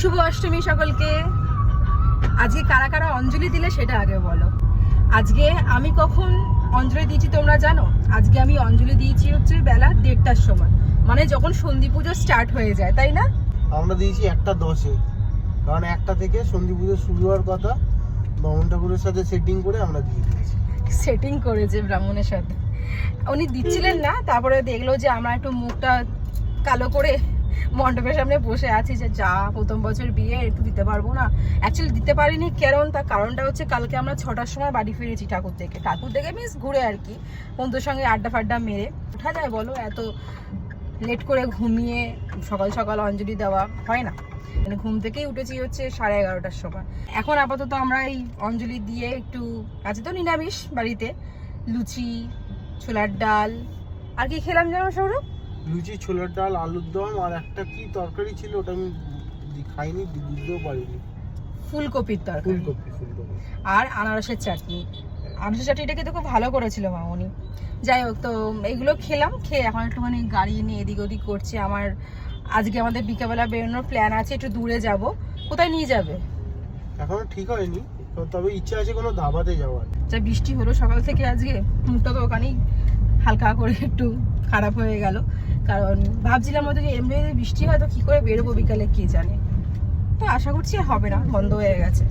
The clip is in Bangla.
শুভ অষ্টমী সকলকে। আজকে কারা কারা অঞ্জলি দিলে সেটা আগে বলো। আজকে আমি কখন অঞ্জলি দিয়েছি তোমরা জানো? আজকে আমি অঞ্জলি দিয়েছি হচ্ছে বেলা দেড়টার সময়। মানে যখন সন্ধি পুজো স্টার্ট হয়ে যায় তাই না? আমরা দিয়েছি একটা দশে। কারণ একটা থেকে সন্ধি পুজো শুরু হওয়ার কথা বামন ঠাকুরের সাথে সেটিং করে আমরা দিয়ে দিয়েছি। সেটিং করেছে ব্রাহ্মণের সাথে। উনি দিচ্ছিলেন না তারপরে দেখল যে আমরা একটু মুখটা কালো করে মণ্ডপের সামনে বসে আছি যে যা প্রথম বছর বিয়ে একটু দিতে পারব না। অ্যাকচুয়ালি দিতে পারিনি, কারণ তার কারণটা হচ্ছে কালকে আমরা ছটার সময় বাড়ি ফিরেছি ঠাকুর থেকে ঠাকুর থেকে মিস ঘুরে আর কি, বন্ধুর সঙ্গে আড্ডা ফাড্ডা মেরে। ওঠা যায় বলো, এত লেট করে ঘুমিয়ে সকাল সকাল অঞ্জলি দেওয়া হয় না। মানে ঘুম থেকেই উঠেছি হচ্ছে সাড়ে এগারোটার সময়। এখন আপাতত আমরা এই অঞ্জলি দিয়ে একটু, আছে তো নিরামিষ বাড়িতে, লুচি, ছোলার ডাল, আর কি খেলাম জানো সৌরভ? লুচি ছোলার ডাল আলুর দম আর একটা কি তরকারি ছিল ওটা আমি খাইনি বুঝতেও পারিনি। ফুলকপির তরকারি। ফুলকপি ফুলকপি। আর আনারসের চাটনি। আনারসের চাটনিটা কিন্তু খুব ভালো করেছিল মামনি। যাই হোক তো এইগুলো খেলাম খেয়ে এখন একটুখানি গাড়ি নিয়ে এদিক ওদিক করছে। আমার আজকে আমাদের বিকেলবেলা বেরোনোর প্ল্যান আছে একটু দূরে যাব। কোথায় নিয়ে যাবে? এখনও ঠিক হয়নি তবে ইচ্ছা আছে কোনো ধাবাতে যাওয়ার। যা বৃষ্টি হলো সকাল থেকে আজকে মুখটা তো ওখানেই হালকা করে একটু খারাপ হয়ে গেল। কারণ ভাবছিলাম হয়তো যে এমনি বৃষ্টি হয় তো কী করে বেরোবো বিকালে, কে জানে? তো আশা করছি হবে না, বন্ধ হয়ে গেছে।